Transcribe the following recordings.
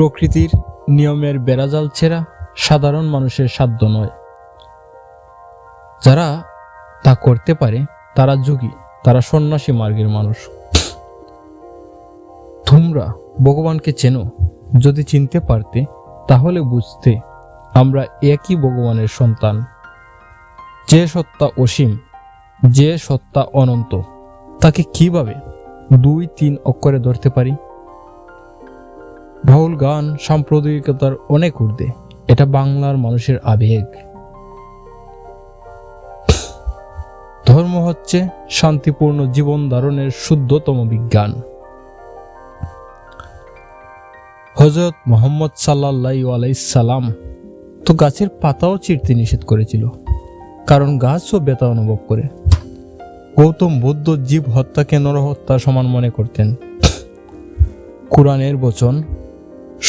প্রকৃতির নিয়মের বেড়াজাল ছেঁড়া সাধারণ মানুষের সাধ্য নয়। যারা তা করতে পারে, তারা যোগী, তারা সন্ন্যাসী মার্গের মানুষ। তোমরা ভগবানকে চেনো। যদি চিনতে পারতে, তাহলে বুঝতে আমরা একই ভগবানের সন্তান। যে সত্তা অসীম, যে সত্তা অনন্ত, তাকে কীভাবে দুই তিন অক্ষরে ধরতে পারি? গান, সাম্প্রদায়িকতার অনেক ঊর্ধ্বে। এটা বাংলার মানুষের আবেগ। ধর্ম হচ্ছে শান্তিপূর্ণ জীবন ধারণের শুদ্ধতম বিজ্ঞান। হজরত মোহাম্মদ সাল্লাহ সালাম তো গাছের পাতাও চিরতে নিষেধ করেছিল, কারণ গাছও ব্যথা অনুভব করে। গৌতম বুদ্ধ জীব হত্যাকে নরহত্যা সমান মনে করতেন। কোরআনের বচন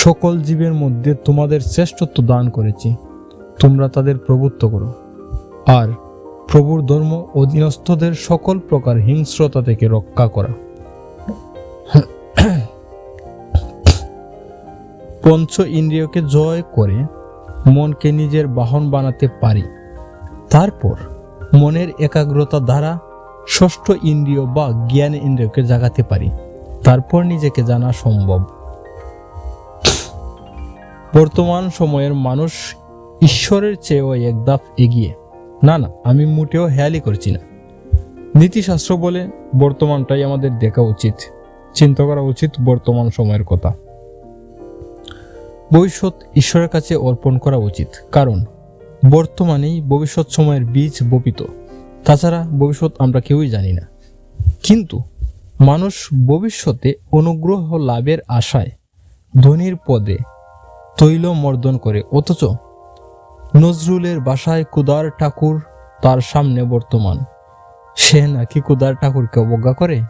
সকল জীবের মধ্যে তোমাদের শ্রেষ্ঠত্ব দান করেছি। তোমরা তাদের প্রভুত্ব করো। আর প্রভুর ধর্ম অধীনস্থদের সকল প্রকার হিংস্রতা থেকে রক্ষা করা। পঞ্চ ইন্দ্রিয়কে জয় করে মনকে নিজের বাহন বানাতে পারি। তারপর মনের একাগ্রতা দ্বারা ষষ্ঠ ইন্দ্রিয় বা জ্ঞান ইন্দ্রিয়কে জাগাতে পারি। তারপর নিজেকে জানা সম্ভব। বর্তমান সময়ের মানুষ ঈশ্বরের চেয়েও এক ধাপ এগিয়ে। না না, আমি মোটেও হেয়ালি করছি না। নীতিশাস্ত্র বলে বর্তমানটাই আমাদের দেখা উচিত, চিন্তা করা উচিত বর্তমান সময়ের কথা। ভবিষ্যৎ ঈশ্বরের কাছে অর্পণ করা উচিত, কারণ বর্তমানেই ভবিষ্যৎ সময়ের বীজ বপিত। তাছাড়া ভবিষ্যৎ আমরা কেউই জানি না। কিন্তু মানুষ ভবিষ্যতে অনুগ্রহ লাভের আশায় ধনির পদে তৈল মর্দন করে, অথচ নজরুলের বাসায় কুদার ঠাকুর তার সামনে বর্তমান। সে নাকি কুদার ঠাকুরকে অবজ্ঞা করে?